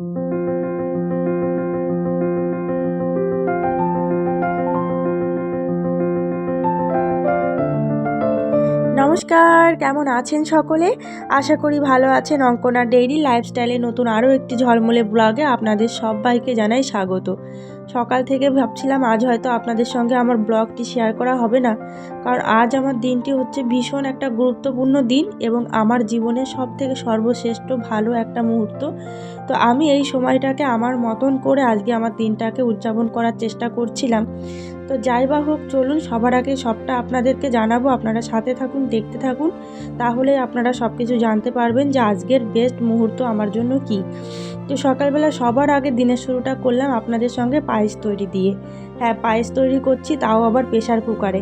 নমস্কার, কেমন আছেন সকলে? আশা করি ভালো আছেন অঙ্কনা ডেইলি লাইফস্টাইলে নতুন আরও একটি ঝলমলে ব্লগে আপনাদের সবাইকে জানাই স্বাগত। সকাল থেকে ভাবছিলাম আজ হয়তো আপনাদের সঙ্গে আমার ব্লগটি শেয়ার করা হবে না, কারণ আজ আমার দিনটি হচ্ছে ভীষণ একটা গুরুত্বপূর্ণ দিন এবং আমার জীবনের সব থেকে সর্বশ্রেষ্ঠ ভালো একটা মুহূর্ত। তো আমি এই সময়টাকে আমার মতন করে আজকে আমার দিনটাকে উদযাপন করার চেষ্টা করছিলাম। তো যাই বা হোক, চলুন সবার আগে সবটা আপনাদেরকে জানাব। আপনারা সাথে থাকুন, দেখতে থাকুন তাহলে আপনারা সব কিছু জানতে পারবেন যে আজকের বেস্ট মুহূর্ত আমার জন্য কি। তো সকালবেলা সবার আগে দিনের শুরুটা করলাম আপনাদের সঙ্গে পায়েস তৈরি দিয়ে। হ্যাঁ পায়েস তৈরি করছি, তাও আবার প্রেশার কুকারে।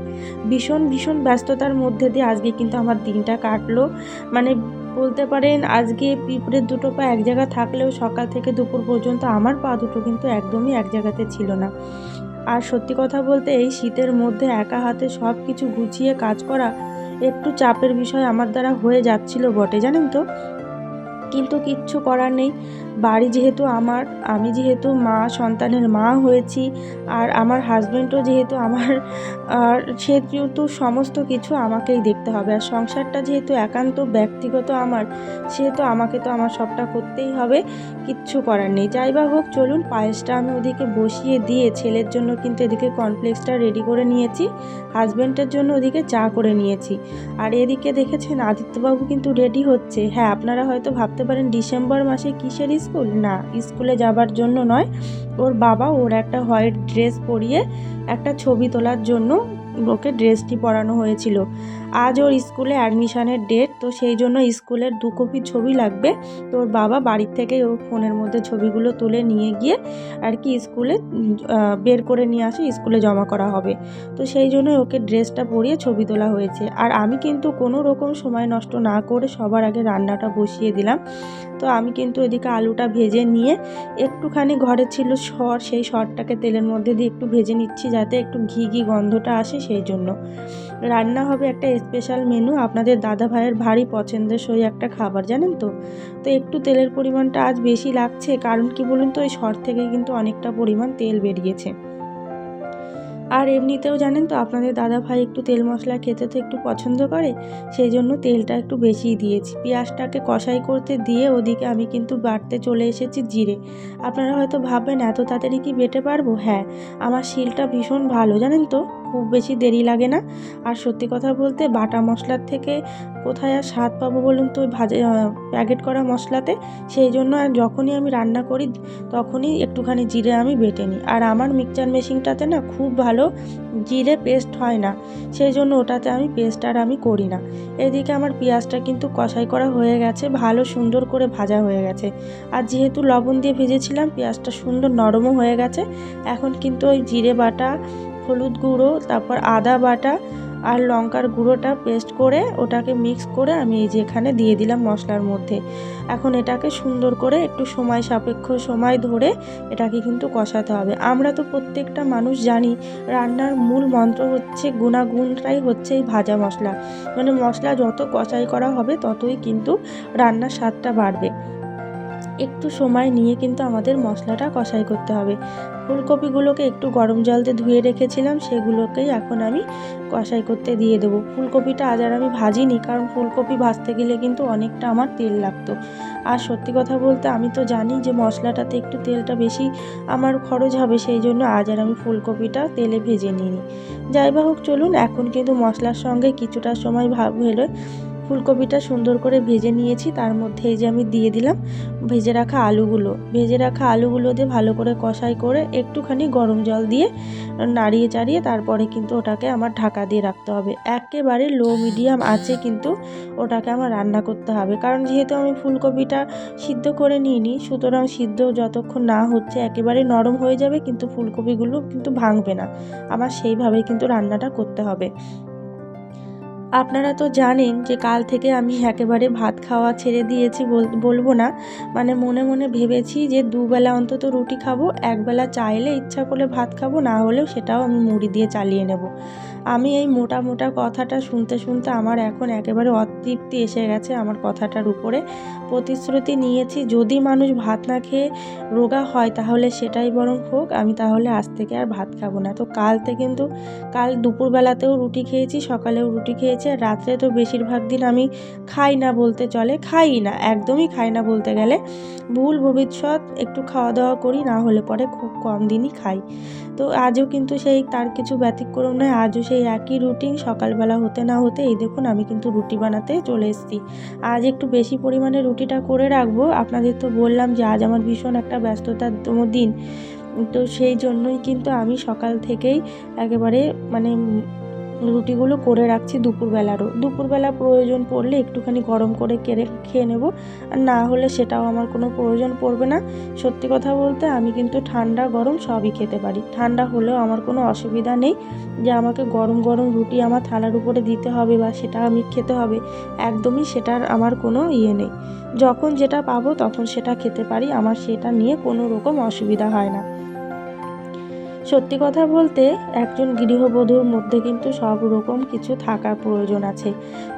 ভীষণ ভীষণ ব্যস্ততার মধ্যে দিয়ে আজকে কিন্তু আমার দিনটা কাটলো। মানে বলতে পারেন, আজকে পিঁপড়ের দুটো পা এক জায়গা থাকলেও সকাল থেকে দুপুর পর্যন্ত আমার পা দুটো কিন্তু একদমই এক জায়গাতে ছিল না। আর সত্যি কথা বলতে, এই শীতের মধ্যে একা হাতে সব কিছু গুছিয়ে কাজ করা একটু চাপের বিষয় আমার দ্বারা হয়ে যাচ্ছিল বটে, জানেন তো? কিন্তু কিচ্ছু করার নেই। বাড়ি যেহেতু আমার, আমি যেহেতু মা, সন্তানের মা হয়েছি, আর আমার হাজব্যান্ডও যেহেতু আমার, আর সে যেহেতু সমস্ত কিছু আমাকেই দেখতে হবে। আর সংসারটা যেহেতু একান্ত ব্যক্তিগত আমার সেহেতু আমাকে তো আমার সবটা করতেই হবে, কিচ্ছু করার নেই। যাই বা হোক, চলুন, পায়েসটা আমি ওদিকে বসিয়ে দিয়ে ছেলের জন্য কিন্তু এদিকে কর্নফ্লেক্সটা রেডি করে নিয়েছি হাজব্যান্ডের জন্য ওদিকে চা করে নিয়েছি। আর এদিকে দেখেছেন আদিত্যবাবু কিন্তু রেডি হচ্ছে। হ্যাঁ আপনারা হয়তো ভাবতে পারেন ডিসেম্বর মাসে কিসের স্কুল? না, স্কুলে যাবার জন্য নয়। ওর বাবা ওর একটা হোয়াইট ড্রেস পরিয়ে একটা ছবি তোলার জন্য ওকে ড্রেসটি পরানো হয়েছিল। আজ ওর স্কুলে অ্যাডমিশানের ডেট, তো সেই জন্য স্কুলের দু কপি ছবি লাগবে। তো ওর বাবা বাড়ির থেকে ওর ফোনের মধ্যে ছবিগুলো তুলে নিয়ে গিয়ে আর কি স্কুলে বের করে নিয়ে আসে, স্কুলে জমা করা হবে। তো সেই জন্য ওকে ড্রেসটা পরিয়ে ছবি তোলা হয়েছে। আর আমি কিন্তু কোনো রকম সময় নষ্ট না করে সবার আগে রান্নাটা বসিয়ে দিলাম। তো আমি কিন্তু এদিকে আলুটা ভেজে নিয়ে একটুখানি ঘরে ছিল সর, সেই সরটাকে তেলের মধ্যে দিয়ে একটু ভেজে নিচ্ছি যাতে একটু ঘি ঘি গন্ধটা আসে সেই জন্য। রান্না হবে একটা স্পেশাল মেনু আপনাদের দাদা ভাইয়ের ভারী পছন্দের সই একটা খাবার, জানেন তো? তো একটু তেলের পরিমাণটা আজ বেশি লাগছে, কারণ কি বলুন তো ওই সর থেকে কিন্তু অনেকটা পরিমাণ তেল বেরিয়েছে। আর এমনিতেও জানেন তো, আপনাদের দাদা ভাই একটু তেল মশলা খেতে তো একটু পছন্দ করে, সেই জন্য তেলটা একটু বেশিই দিয়েছি। পেঁয়াজটাকে কষাই করতে দিয়ে ওদিকে আমি কিন্তু বাড়তে চলে এসেছি জিরে। আপনারা হয়তো ভাববেন, এত তাড়াতাড়ি কি বেটে পারব? হ্যাঁ আমার শিলটা ভীষণ ভালো, জানেন তো? খুব বেশি দেরি লাগে না। আর সত্যি কথা বলতে বাটা মশলার থেকে কোথায় আর স্বাদ পাবো বলুন তো ভাজে প্যাকেট করা মশলাতে? সেই জন্য আর যখনই আমি রান্না করি, তখনই একটুখানি জিরে আমি বেটে নিই। আর আমার মিক্সচার মেশিনটাতে না খুব ভালো জিরে পেস্ট হয় না। সেই জন্য ওটাতে আমি পেস্ট আর আমি করি না। এদিকে আমার পেঁয়াজটা কিন্তু কষাই করা হয়ে গেছে, ভালো সুন্দর করে ভাজা হয়ে গেছে। আর যেহেতু লবণ দিয়ে ভেজেছিলাম, পেঁয়াজটা সুন্দর নরমও হয়ে গেছে, এখন কিন্তু ওই জিরে বাটা হলুদ গুঁড়ো, তারপর আদা বাটা আর লঙ্কার গুঁড়োটা পেস্ট করে ওটাকে মিক্স করে আমি এই যে এখানে দিয়ে দিলাম মশলার মধ্যে। এখন এটাকে সুন্দর করে একটু সময় সাপেক্ষ সময় ধরে এটাকে কিন্তু কষাতে হবে। আমরা তো প্রত্যেকটা মানুষ জানি, রান্নার মূল মন্ত্র হচ্ছে গুণাগুণটাই হচ্ছে এই ভাজা মশলা। মানে মশলা যত কষাই করা হবে ততই কিন্তু রান্নার স্বাদটা বাড়বে। একটু সময় নিয়ে কিন্তু আমাদের মশলাটা কষাই করতে হবে। ফুলকপিগুলোকে একটু গরম জল দিয়ে ধুয়ে রেখেছিলাম, সেগুলোকেই এখন আমি কষাই করতে দিয়ে দেবো। ফুলকপিটা আজ আর আমি ভাজিনি, কারণ ফুলকপি ভাজতে গেলে কিন্তু অনেকটা আমার তেল লাগতো। আর সত্যি কথা বলতে আমি তো জানি যে মশলাটাতে একটু তেলটা বেশি আমার খরচ হবে, সেই জন্য আজ আর আমি ফুলকপিটা তেলে ভেজে নিইনি। যাই বা হোক, চলুন, এখন কিন্তু মশলার সঙ্গে কিছুটা সময় ভাব হলে ফুলকপিটা সুন্দর করে ভেজে নিয়েছি, তার মধ্যে এই যে আমি দিয়ে দিলাম ভেজে রাখা আলুগুলো। ভেজে রাখা আলুগুলো দিয়ে ভালো করে কষাই করে একটুখানি গরম জল দিয়ে নাড়িয়ে চাড়িয়ে তারপরে কিন্তু ওটাকে আমার ঢাকা দিয়ে রাখতে হবে। একেবারে লো মিডিয়াম আছে কিন্তু ওটাকে আমার রান্না করতে হবে। কারণ যেহেতু আমি ফুলকপিটা সিদ্ধ করে নিইনি, সুতরাং সিদ্ধ যতক্ষণ না হচ্ছে একেবারে নরম হয়ে যাবে, কিন্তু ফুলকপিগুলো কিন্তু ভাঙবে না। আমার সেইভাবেই কিন্তু রান্নাটা করতে হবে। আপনারা তো জানেন যে কাল থেকে আমি একেবারে ভাত খাওয়া ছেড়ে দিয়েছি বল- বলব না। মানে মনে মনে ভেবেছি যে দুবেলা অন্তত রুটি খাব, একবেলা চাইলে ইচ্ছা করলে ভাত খাব, না হলেও সেটাও আমি মুড়ি দিয়ে চালিয়ে নেব। আমি এই মোটা মোটা কথাটা শুনতে শুনতে আমার এখন একেবারে অতৃপ্তি এসে গেছে আমার কথাটার উপরে। প্রতিশ্রুতি নিয়েছি, যদি মানুষ ভাত না খেয়ে রোগা হয় তাহলে সেটাই বরং হোক, আমি তাহলে আজ থেকে আর ভাত খাব না। তো কালতে কিন্তু, কাল দুপুরবেলাতেও রুটি খেয়েছি, সকালেও রুটি খেয়েছি, আর রাত্রে তো বেশিরভাগ দিন আমি খাই না বলতে চলে, খাই না, একদমই খাই না বলতে গেলে। ভুল ভবিষ্যৎ, একটু খাওয়া দাওয়া করি, না হলে পরে খুব কম দিনই খাই। তো আজও কিন্তু সেই তার কিছু ব্যতিক্রম নয়, আজও সেই একই রুটিন সকালবেলা হতে না হতে, এই দেখুন আমি কিন্তু রুটি বানাতে চলে এসেছি। আজ একটু বেশি পরিমাণে রুটিটা করে রাখব। আপনাদের তো বললাম যে আজ আমার ভীষণ একটা ব্যস্ততার দিন। তো সেই জন্যই কিন্তু আমি সকাল থেকেই একেবারে মানে রুটিগুলো করে রাখছি দুপুরবেলারও। দুপুরবেলা প্রয়োজন পড়লে একটুখানি গরম করে কেড়ে খেয়ে নেব। আর না হলে সেটাও আমার কোনো প্রয়োজন পড়বে না। সত্যি কথা বলতে আমি কিন্তু ঠান্ডা গরম সবই খেতে পারি। ঠান্ডা হলেও আমার কোনো অসুবিধা নেই যে আমাকে গরম গরম রুটি আমার থালার উপরে দিতে হবে বা সেটা আমি খেতে হবে। একদমই সেটার আমার কোনো ইয়ে নেই। যখন যেটা পাবো তখন সেটা খেতে পারি। আমার সেটা নিয়ে কোনো রকম অসুবিধা হয় না। সত্যি কথা বলতে, একজন গৃহবধূর মধ্যে কিন্তু সব রকম কিছু থাকার প্রয়োজন আছে।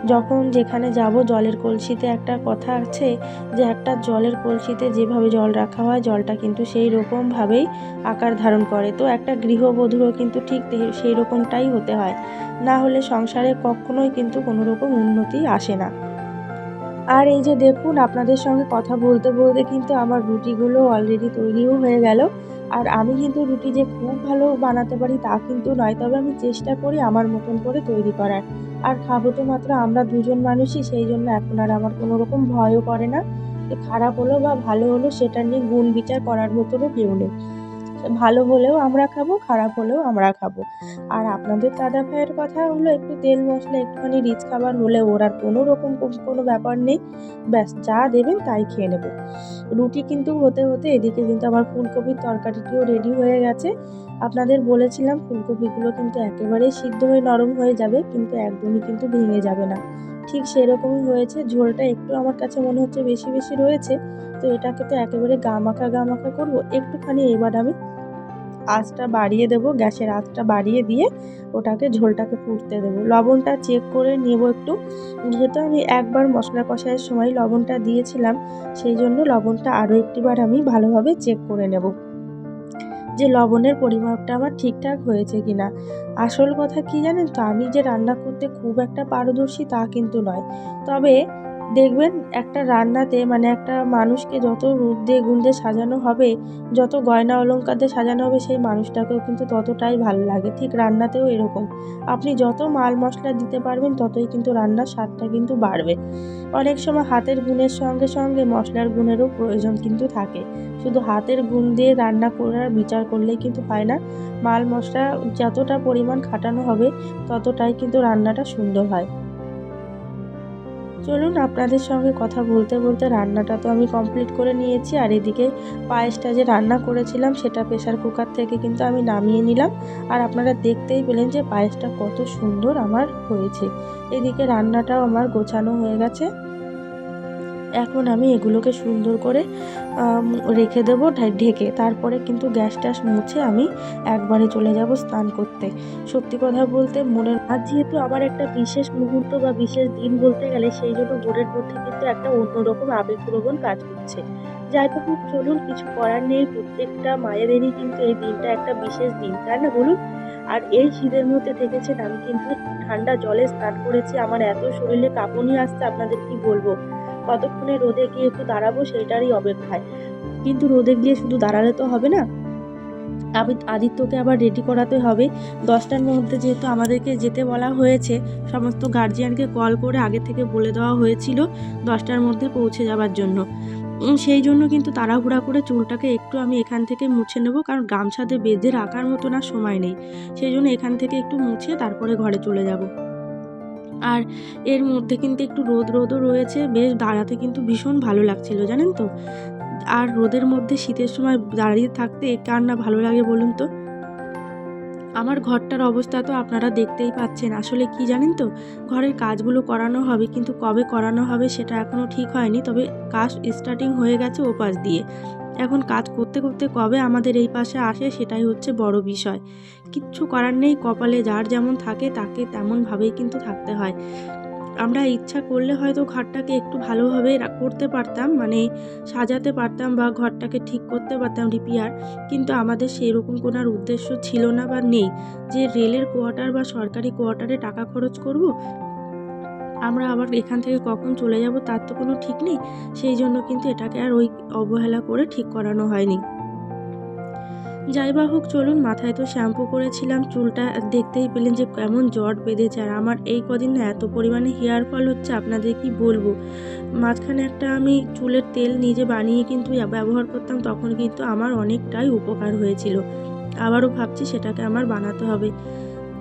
যখন যেখানে যাব, জলের কলসিতে একটা কথা আছে যে, একটা জলের কলসিতে যেভাবে জল রাখা হয়, জলটা কিন্তু সেই রকমভাবেই আকার ধারণ করে। তো একটা গৃহবধূরও কিন্তু ঠিক সেই রকমটাই হতে হয়। না হলে সংসারে কখনোই কিন্তু কোনো রকম উন্নতি আসে না। আর এই যে দেখুন, আপনাদের সঙ্গে কথা বলতে বলতে কিন্তু আমার রুটিগুলো অলরেডি তৈরিও হয়ে গেল। আর আমি কিন্তু রুটি যে খুব ভালো বানাতে পারি তা কিন্তু নয়, তবে আমি চেষ্টা করি আমার মতন করে তৈরি করার। আর খাব তো মাত্র আমরা দুজন মানুষই, সেই জন্য এখন আর আমার কোনো রকম ভয়ও করে না। খারাপ হলো বা ভালো হলো সেটা নিয়ে গুণ বিচার করার মতনও কেউ নেই। ভালো হলেও আমরা খাব, খারাপ হলেও আমরা খাব। আর আপনাদের দাদা ভাইয়ের কথা হলো, একটু তেল মশলা, একটুখানি রিচ খাবার হলে ওর আর কোনো রকম কোনো ব্যাপার নেই। ব্যাস, যা দেবেন তাই খেয়ে নেব। রুটি কিন্তু হতে হতে এদিকে কিন্তু আমার ফুলকপির তরকারিটিও রেডি হয়ে গেছে। আপনাদের বলেছিলাম, ফুলকপিগুলো কিন্তু একেবারেই সিদ্ধ হয়ে নরম হয়ে যাবে, কিন্তু একদমই কিন্তু ভেঙে যাবে না। ঠিক সেরকমই হয়েছে। ঝোলটা একটু আমার কাছে মনে হচ্ছে বেশি বেশি রয়েছে, তো এটাকে তো একেবারে গামাখা গামাখা করব। একটুখানি এবার আমি আঁচটা বাড়িয়ে দেবো, গ্যাসের আঁচটা বাড়িয়ে দিয়ে ওটাকে, ঝোলটাকে ফুটতে দেবো। লবণটা চেক করে নেব একটু। যেহেতু আমি একবার মশলা কষাইয়ের সময় লবণটা দিয়েছিলাম, সেই জন্য লবণটা আরও একটিবার আমি ভালোভাবে চেক করে নেব। যে লবণের পরিমাপটা আমার ঠিকঠাক হয়েছে কিনা। আসল কথা কি জানেন তো? আমি যে রান্না করতে খুব একটা পারদর্শী তা কিন্তু নয়। তবে দেখবেন একটা রান্নাতে মানে একটা মানুষকে যত রূপ দিয়ে, গুণ দিয়ে সাজানো হবে, যত গয়না অলংকার দিয়ে সাজানো হবে, সেই মানুষটাকেও কিন্তু ততটাই ভালো লাগে। ঠিক রান্নাতেও এরকম। আপনি যত মাল মশলা দিতে পারবেন, ততই কিন্তু রান্নার স্বাদটা কিন্তু বাড়বে। অনেক সময় হাতের গুণের সঙ্গে সঙ্গে মশলার গুণেরও প্রয়োজন কিন্তু থাকে। শুধু হাতের গুণ দিয়ে রান্না করার বিচার করলেই কিন্তু হয় না। মাল মশলা যতটা পরিমাণ খাটানো হবে, ততটাই কিন্তু রান্নাটা সুন্দর হয়। চলুন আপনাদের সঙ্গে কথা বলতে বলতে রান্নাটা তো আমি কমপ্লিট করে নিয়েছি আর এদিকে পায়েসটা যে রান্না করেছিলাম সেটা প্রেশার কুকার থেকে কিন্তু আমি নামিয়ে নিলাম। আর আপনারা দেখতেই পেলেন যে পায়েসটা কত সুন্দর আমার হয়েছে। এদিকে রান্নাটাও আমার গোছানো হয়ে গেছে। এখন আমি এগুলোকে সুন্দর করে রেখে দেবো ঢেকে। তারপরে কিন্তু গ্যাস ট্যাস মুছে আমি একবারে চলে যাব স্নান করতে। সত্যি কথা বলতে মনের আর যেহেতু আমার একটা বিশেষ মুহূর্ত বা বিশেষ দিন বলতে গেলে সেই জন্য মনের মধ্যে কিন্তু একটা অন্যরকম আবেগপ্রবণ কাজ করছে যাই হোক, চলুন, কিছু করার নেই। প্রত্যেকটা মায়েদেরই কিন্তু এই দিনটা একটা বিশেষ দিন, তাই না বলুন? আর এই শীতের মধ্যে দেখেছেন আমি কিন্তু ঠান্ডা জলে স্নান করেছি। আমার এত শরীরে কাঁপুনি আসছে, আপনাদের কি বলব? কতক্ষণে রোদে গিয়ে একটু দাঁড়াবো সেটারই অপেক্ষায়। কিন্তু রোদে গিয়ে শুধু দাঁড়ালে তো হবে না। আমি আদিত্যকে আবার রেডি করাতে হবে। দশটার মধ্যে যেহেতু আমাদেরকে যেতে বলা হয়েছে, সমস্ত গার্জিয়ানকে কল করে আগে থেকে বলে দেওয়া হয়েছিল দশটার মধ্যে পৌঁছে যাওয়ার জন্য। সেই জন্য কিন্তু তাড়াহুড়া করে চুলটাকে একটু আমি এখান থেকে মুছে নেব, কারণ গামছাতে বেঁধে রাখার মতো আর সময় নেই। সেই জন্য এখান থেকে একটু মুছে তারপরে ঘরে চলে যাব। আর এর মধ্যে কিন্তু একটু রোদ রোদও রয়েছে। বেশ দাঁড়াতে কিন্তু ভীষণ ভালো লাগছিল, জানেন তো? আর রোদের মধ্যে শীতের সময় দাঁড়িয়ে থাকতে কার না ভালো লাগে বলুন তো? আমার ঘরটার অবস্থা তো আপনারা দেখতেই পাচ্ছেন। আসলে কি জানেন তো? ঘরের কাজগুলো করানো হবে, কিন্তু কবে করানো হবে সেটা এখনও ঠিক হয়নি। তবে কাজ স্টার্টিং হয়ে গেছে ওপাশ পাশ দিয়ে। এখন কাজ করতে করতে কবে আমাদের এই পাশে আসে সেটাই হচ্ছে বড় বিষয়। কিচ্ছু করার নেই, কপালে যার যেমন থাকে তাকে তেমনভাবেই কিন্তু থাকতে হয়। আমরা ইচ্ছা করলে হয়তো ঘরটাকে একটু ভালোভাবে করতে পারতাম মানে সাজাতে পারতাম বা ঘরটাকে ঠিক করতে পারতাম রিপেয়ার, কিন্তু আমাদের সেই রকম কোনো আর উদ্দেশ্য ছিল না বা নেই। যে রেলের কোয়ার্টার বা সরকারি কোয়ার্টারে টাকা খরচ করব, আমরা আবার এখান থেকে কখন চলে যাব তার তো কোনো ঠিক নেই। সেই জন্য কিন্তু এটাকে আর ওই অবহেলা করে ঠিক করানো হয়নি। যাই বা হোক, চলুন, মাথায় তো শ্যাম্পু করেছিলাম, চুলটা দেখতেই পেলেন যে কেমন জট বেঁধেছে। আর আমার এই কদিন না এত পরিমাণে হেয়ার ফল হচ্ছে, আপনাদের কি বলব? মাঝখানে একটা আমি চুলের তেল নিজে বানিয়ে কিন্তু ব্যবহার করতাম, তখন কিন্তু আমার অনেকটাই উপকার হয়েছিল। আবারও ভাবছি সেটাকে আমার বানাতে হবে।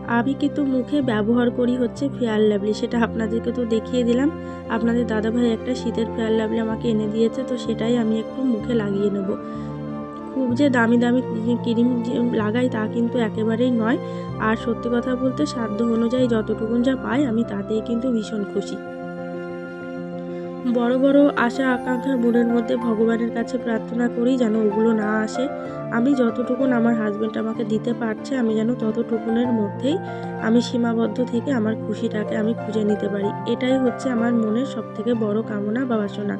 আমি কিন্তু মুখে ব্যবহার করি হচ্ছে ফেয়ার লাভলি, সেটা আপনাদেরকে তো দেখিয়ে দিলাম। আপনাদের দাদাভাই একটা শীতের ফেয়ার লাভলি আমাকে এনে দিয়েছে, তো সেটাই আমি একটু মুখে লাগিয়ে নেব। খুব যে দামি দামি ক্রিম লাগাই তা কিন্তু একেবারেই নয়। আর সত্যি কথা বলতে সাধ্য অনুযায়ী যতটুকুন যা পাই আমি তাতেই কিন্তু ভীষণ খুশি। বড় বড় আশা, আকাঙ্ক্ষা মনের মধ্যে ভগবানের কাছে প্রার্থনা করি যেন ওগুলো না আসে। আমি যতটুকুন আমার হাজব্যান্ড আমাকে দিতে পারছে, আমি যেন ততটুকুনের মধ্যেই আমি সীমাবদ্ধ থেকে আমার খুশিটাকে আমি খুঁজে নিতে পারি। এটাই হচ্ছে আমার মনের সবথেকে বড় কামনা বা বাসনা।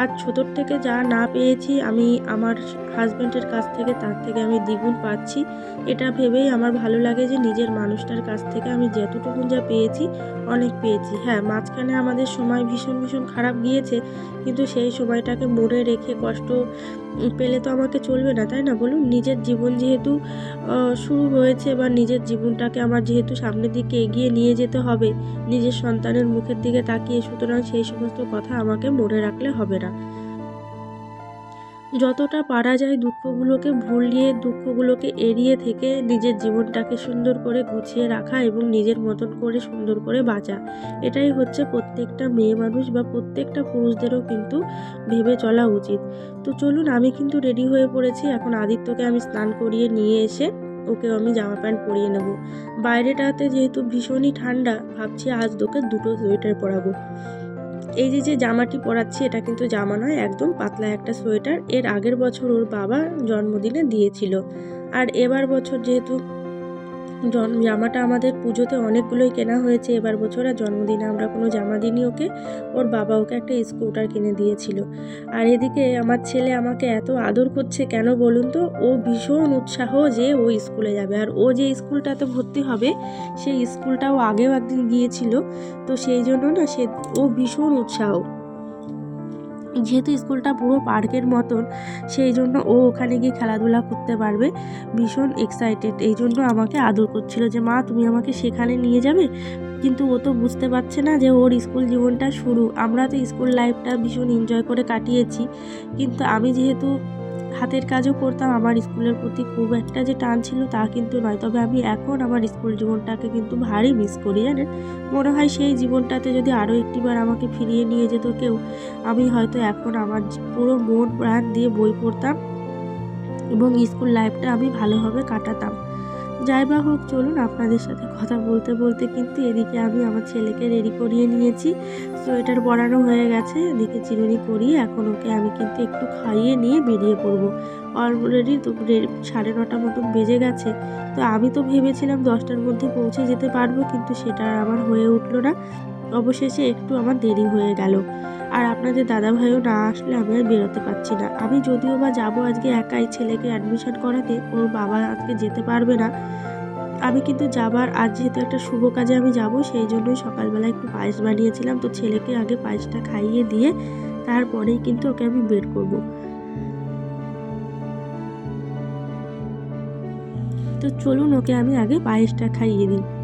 আর ছোটোর থেকে যা না পেয়েছি আমি আমার হাজব্যান্ডের কাছ থেকে, তার থেকে আমি দ্বিগুণ পাচ্ছি। এটা ভেবেই আমার ভালো লাগে যে নিজের মানুষটার কাছ থেকে আমি যতটুকু যা পেয়েছি, অনেক পেয়েছি। হ্যাঁ মাঝখানে আমাদের সময় ভীষণ ভীষণ খারাপ গিয়েছে, কিন্তু সেই সময়টাকে মনে রেখে কষ্ট পেলে তো আমাকে চলবে না, তাই না? বলুন, নিজের জীবন যেহেতু শুরু হয়েছে বা নিজের জীবনটাকে আমার যেহেতু সামনের দিকে এগিয়ে নিয়ে যেতে হবে, নিজের সন্তানের মুখের দিকে তাকিয়ে, সুতরাং সেই সমস্ত কথা আমাকে মনে রাখলে হবে না। যতটা পারা যায় দুঃখগুলোকে ভুলিয়ে, দুঃখগুলোকে এড়িয়ে থেকে নিজের জীবনটাকে সুন্দর করে গুছিয়ে রাখা এবং নিজের মতন করে সুন্দর করে বাঁচা। এটাই হচ্ছে প্রত্যেকটা মেয়ে মানুষ বা প্রত্যেকটা পুরুষদেরও কিন্তু ভেবে চলা উচিত। তো চলুন, আমি কিন্তু রেডি হয়ে পড়েছি। এখন আদিত্যকে আমি স্নান করিয়ে নিয়ে এসে ওকে আমি জামা প্যান্ট পরিয়ে নেব। বাইরেটাতে যেহেতু ভীষণই ঠান্ডা, ভাবছি আজ তোকে দুটো সোয়েটার পরাবো। এই যে যে জামাটি পরাচ্ছি, এটা কিন্তু জামা নয়, একদম পাতলা একটা সোয়েটার। এর আগের বছর ওর বাবা জন্মদিনে দিয়েছিল। আর এবার বছর যেহেতু জামাটা আমাদের পুজোতে অনেকগুলোই কেনা হয়েছে এবার বছর, আর জন্মদিনে আমরা কোনো জামা দিইনি ওকে। ওর বাবা ওকে একটা স্কুটার কিনে দিয়েছিল। আর এদিকে আমার ছেলে আমাকে এত আদর করছে কেন বলুন তো? ও ভীষণ উৎসাহ যে ও স্কুলে যাবে। আর ও যে স্কুলটাতে ভর্তি হবে, সেই স্কুলটাও আগেও একদিন গিয়েছিল। তো সেই জন্য না সে ও ভীষণ উৎসাহ। যেহেতু স্কুলটা পুরো পার্কের মতন, সেই জন্য ও ওখানে গিয়ে খেলাধুলা করতে পারবে। ভীষণ এক্সাইটেড এই জন্য আমাকে আদর করছিল যে, মা, তুমি আমাকে সেখানে নিয়ে যাবে? কিন্তু ও তো বুঝতে পারছে না যে, ওর স্কুল জীবনটা শুরু। আমরা তো স্কুল লাইফটা ভীষণ এনজয় করে কাটিয়েছি। কিন্তু আমি যেহেতু হাতের কাজও করতাম। আমার স্কুলের প্রতি খুব একটা যে টান ছিল তা কিন্তু নয়। তবে আমি এখন আমার স্কুল জীবনটাকে কিন্তু ভারী মিস করি, জানেন? মনে হয় সেই জীবনটাতে যদি আরও একটিবার আমাকে ফিরিয়ে নিয়ে যেত কেউ, আমি হয়তো এখন আমার পুরো মন প্রাণ দিয়ে বই পড়তাম এবং স্কুল লাইফটা আমি ভালোভাবে কাটাতাম। যাই বা হোক, চলুন আপনাদের সাথে কথা বলতে বলতে কিন্তু এদিকে আমি আমার ছেলেকে রেডি করিয়ে নিয়েছি। সোয়েটার পরানো হয়ে গেছে, এদিকে চিরুনি পরিয়ে এখন ওকে আমি কিন্তু একটু খাইয়ে নিয়ে বেরিয়ে পড়ব। অলরেডি তো সাড়ে নটা মতো বেজে গেছে। তো আমি তো ভেবেছিলাম দশটার মধ্যে পৌঁছে যেতে পারব, কিন্তু সেটা আমার হয়ে উঠল না। অবশেষে একটু আমার দেরি হয়ে গেল। আর আপনাদের দাদাভাইও না আসলে আমি আর বেরোতে পারছি না। আমি যদিও বা যাব আজকে একাই ছেলেকে অ্যাডমিশন করাতে, ওর বাবা আজকে যেতে পারবে না। আমি কিন্তু যাবার আজ যেহেতু একটা শুভ কাজে আমি যাব, সেই জন্যই সকালবেলা একটু পায়েস বানিয়েছিলাম। তো ছেলেকে আগে পায়েসটা খাইয়ে দিয়ে তারপরেই কিন্তু ওকে আমি বের করব। তো চলুন ওকে আমি আগে পায়েসটা খাইয়ে দিই।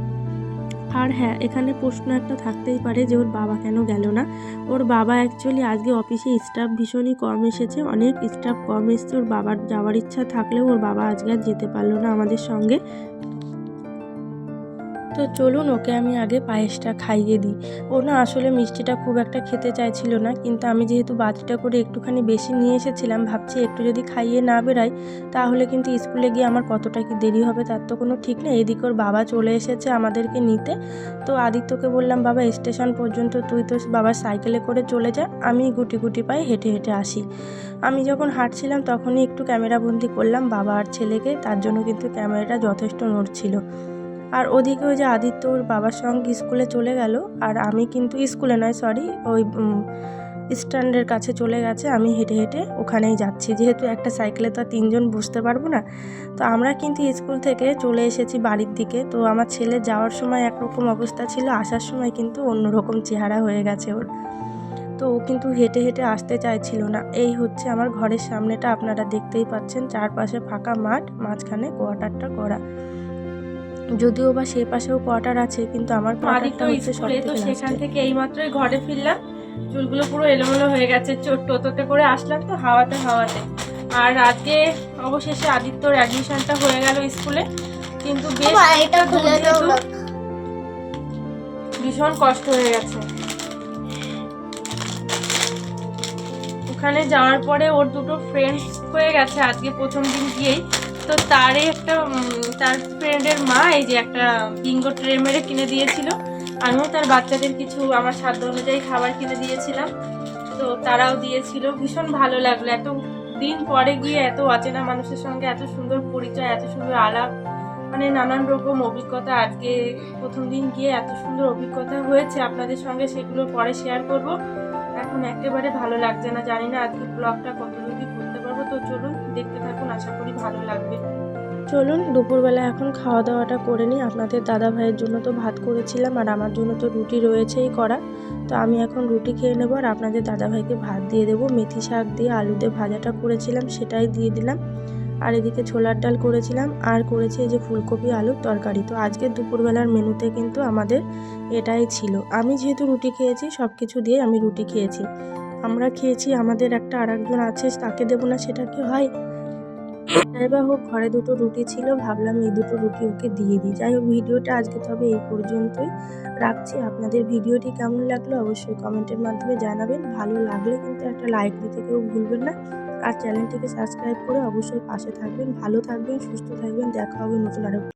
আর হ্যাঁ এখানে প্রশ্ন একটা থাকতেই পারে যে ওর বাবা কেন গেল না। ওর বাবা অ্যাকচুয়ালি আজকে অফিসে স্টাফ ভীষণই কম এসেছে, অনেক স্টাফ কম এসছে। ওর বাবার যাওয়ার ইচ্ছা থাকলেও ওর বাবা আজকে আর যেতে পারল না আমাদের সঙ্গে। তো চলুন ওকে আমি আগে পায়েসটা খাইয়ে দিই। ও না আসলে মিষ্টিটা খুব একটা খেতে চাইছিল না, কিন্তু আমি যেহেতু বাটিটা করে একটুখানি বেশি নিয়ে এসেছিলাম, ভাবছি একটু যদি খাইয়ে না বেরাই তাহলে কিন্তু স্কুলে গিয়ে আমার কতটা কি দেরি হবে তার তো কোনো ঠিক নেই। এদিকে ওর বাবা চলে এসেছে আমাদেরকে নিতে। তো আদিত্যকে বললাম, বাবা, স্টেশন পর্যন্ত তুই তো বাবার সাইকেলে করে চলে যা, আমি গুটি গুটি পায়ে হেঁটে হেঁটে আসি। আমি যখন হাঁটছিলাম তখনই একটু ক্যামেরাবন্দি করলাম, বাবা আর ছেলেকে, তার জন্য কিন্তু ক্যামেরাটা যথেষ্ট নড়ছিল। আর ওদিকে ওই যে আদিত্য ওর বাবার সঙ্গে স্কুলে চলে গেল, আর আমি কিন্তু স্কুলে নয় সরি ওই স্ট্যান্ডের কাছে চলে গেছে, আমি হেঁটে হেঁটে ওখানেই যাচ্ছি। যেহেতু একটা সাইকেলে তো তিনজন বসতে পারব না, তো আমরা কিন্তু স্কুল থেকে চলে এসেছি বাড়ির দিকে। তো আমার ছেলে যাওয়ার সময় একরকম অবস্থা ছিল, আসার সময় কিন্তু অন্যরকম চেহারা হয়ে গেছে ওর। তো ও কিন্তু হেঁটে হেঁটে আসতে চাইছিল না। এই হচ্ছে আমার ঘরের সামনেটা, আপনারা দেখতেই পাচ্ছেন, চারপাশে ফাঁকা মাঠ, মাঝখানে কোয়ার্টারটা করা। যদিও বা সে পাশেও কোয়ার্টার আছে কিন্তু আমার কোয়ার্টারটা হচ্ছে সব স্কুলে তো থেকে সেখান। থেকে এইমাত্রই ঘরে ফিরলাম। চুলগুলো পুরো এলোমেলো হয়ে গেছে চোট টোটোতে করে আসলাম তো হাওয়াতে হাওয়াতে। আর আজকে অবশেষে আদিত্যর অ্যাডমিশনটা হয়ে গেল স্কুলে। কিন্তু বেশ ভীষণ কষ্ট হয়ে গেছে। ওখানে যাওয়ার পরে ওর দুটো ফ্রেন্ডস হয়ে গেছে আজকে প্রথম দিন গিয়েই। তো তারই একটা তার ফ্রেন্ডের মা, এই যে একটা বিঙ্গো ট্রে মেরে কিনে দিয়েছিল। আমিও তার বাচ্চাদের কিছু, আমার সাধ্য অনুযায়ী খাবার কিনে দিয়েছিলাম। তো তারাও দিয়েছিল। ভীষণ ভালো লাগল। এত দিন পরে গিয়ে এত অচেনা মানুষের সঙ্গে এত সুন্দর পরিচয়, এত সুন্দর আলাপ মানে নানান রকম অভিজ্ঞতা আজকে প্রথম দিন গিয়ে এত সুন্দর অভিজ্ঞতা হয়েছে আপনাদের সঙ্গে, সেগুলো পরে শেয়ার করব। এখন একেবারে ভালো লাগছে না, জানি না আজকে ব্লগটা কত দেখতে থাকুন, আশা করি ভালো লাগবে। চলুন, দুপুরবেলা এখন খাওয়া দাওয়াটা করে নিই। আপনাদের দাদা ভাইয়ের জন্য তো ভাত করেছিলাম আর আমার জন্য তো রুটি রয়েছেই করা তো আমি এখন রুটি খেয়ে নেব আর আপনাদের দাদা ভাইকে ভাত দিয়ে দেবো। মেথি শাক দিয়ে আলু দিয়ে ভাজাটা করেছিলাম, সেটাই দিয়ে দিলাম। আর এদিকে ছোলার ডাল করেছিলাম, আর করেছি এই যে ফুলকপি, আলুর তরকারি। তো আজকে দুপুরবেলার মেনুতে কিন্তু আমাদের এটাই ছিল। আমি যেহেতু রুটি খেয়েছি সব কিছু দিয়ে আমি রুটি খেয়েছি। আমরা খেয়েছি, আমাদের একটা আরেকজন আছে, তাকে দেবো না, সেটা কি হয়? যাই বা হোক, ঘরে দুটো রুটি ছিল, ভাবলাম এই দুটো রুটি ওকে দিয়ে দিই। যাই হোক, ভিডিওটা আজকে তবে এই পর্যন্তই। রাখছি। আপনাদের ভিডিওটি কেমন লাগল অবশ্যই কমেন্টের মাধ্যমে জানাবেন। ভালো লাগলে কিন্তু একটা লাইক দিতে কেউ ভুলবেন না। আর চ্যানেলটিকে সাবস্ক্রাইব করে অবশ্যই পাশে থাকবেন। ভালো থাকবেন, সুস্থ থাকবেন। দেখা হবে নতুন আরও